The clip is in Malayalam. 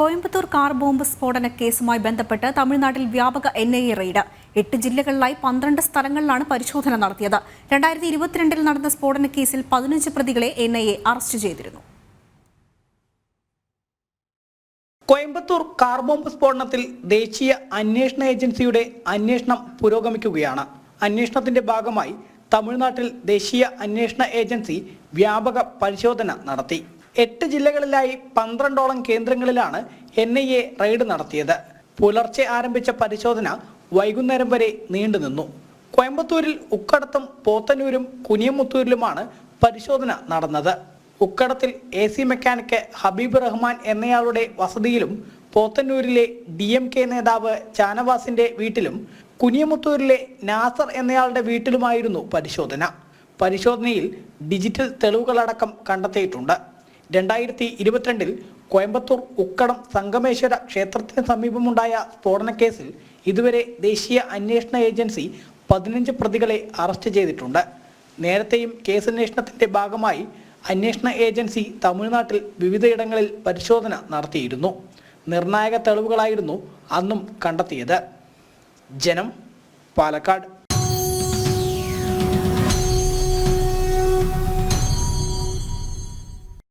കോയമ്പത്തൂർ കാർ ബോംബ് സ്ഫോടന കേസുമായി ബന്ധപ്പെട്ട് തമിഴ്നാട്ടിൽ വ്യാപക എൻ ഐ എ റെയ്ഡ്. എട്ട് ജില്ലകളിലായി പന്ത്രണ്ട് സ്ഥലങ്ങളിലാണ് പരിശോധന നടത്തിയത്. രണ്ടായിരത്തി ഇരുപത്തിരണ്ടിൽ നടന്ന സ്ഫോടന കേസിൽ പതിനഞ്ച് പ്രതികളെ എൻ ഐ എ അറസ്റ്റ് ചെയ്തിരുന്നു. കോയമ്പത്തൂർ കാർ ബോംബ് സ്ഫോടനത്തിൽ ദേശീയ അന്വേഷണ ഏജൻസിയുടെ അന്വേഷണം പുരോഗമിക്കുകയാണ്. അന്വേഷണത്തിന്റെ ഭാഗമായി തമിഴ്നാട്ടിൽ ദേശീയ അന്വേഷണ ഏജൻസി വ്യാപക പരിശോധന നടത്തി. എട്ട് ജില്ലകളിലായി പന്ത്രണ്ടോളം കേന്ദ്രങ്ങളിലാണ് എൻ ഐ എ റെയ്ഡ് നടത്തിയത്. പുലർച്ചെ ആരംഭിച്ച പരിശോധന വൈകുന്നേരം വരെ നീണ്ടുനിന്നു കോയമ്പത്തൂരിൽ ഉക്കടത്തും പോത്തന്നൂരും കുനിയമുത്തൂരിലുമാണ് പരിശോധന നടന്നത്. ഉക്കടത്തിൽ A C mechanic Habeeb Rahman എന്നയാളുടെ വസതിയിലും പോത്തന്നൂരിലെ ഡി എം കെ നേതാവ് ചാനവാസിന്റെ വീട്ടിലും കുനിയമുത്തൂരിലെ നാസർ എന്നയാളുടെ വീട്ടിലുമായിരുന്നു പരിശോധന. പരിശോധനയിൽ ഡിജിറ്റൽ തെളിവുകളടക്കം കണ്ടെത്തിയിട്ടുണ്ട്. രണ്ടായിരത്തി ഇരുപത്തിരണ്ടിൽ കോയമ്പത്തൂർ ഉക്കടം സംഗമേശ്വര ക്ഷേത്രത്തിന് സമീപമുണ്ടായ സ്ഫോടനക്കേസിൽ ഇതുവരെ ദേശീയ അന്വേഷണ ഏജൻസി പതിനഞ്ച് പ്രതികളെ അറസ്റ്റ് ചെയ്തിട്ടുണ്ട്. നേരത്തെയും കേസന്വേഷണത്തിന്റെ ഭാഗമായി അന്വേഷണ ഏജൻസി തമിഴ്നാട്ടിൽ വിവിധയിടങ്ങളിൽ പരിശോധന നടത്തിയിരുന്നു. നിർണായക തെളിവുകളായിരുന്നു അന്നും കണ്ടെത്തിയത്. ജനം പാലക്കാട്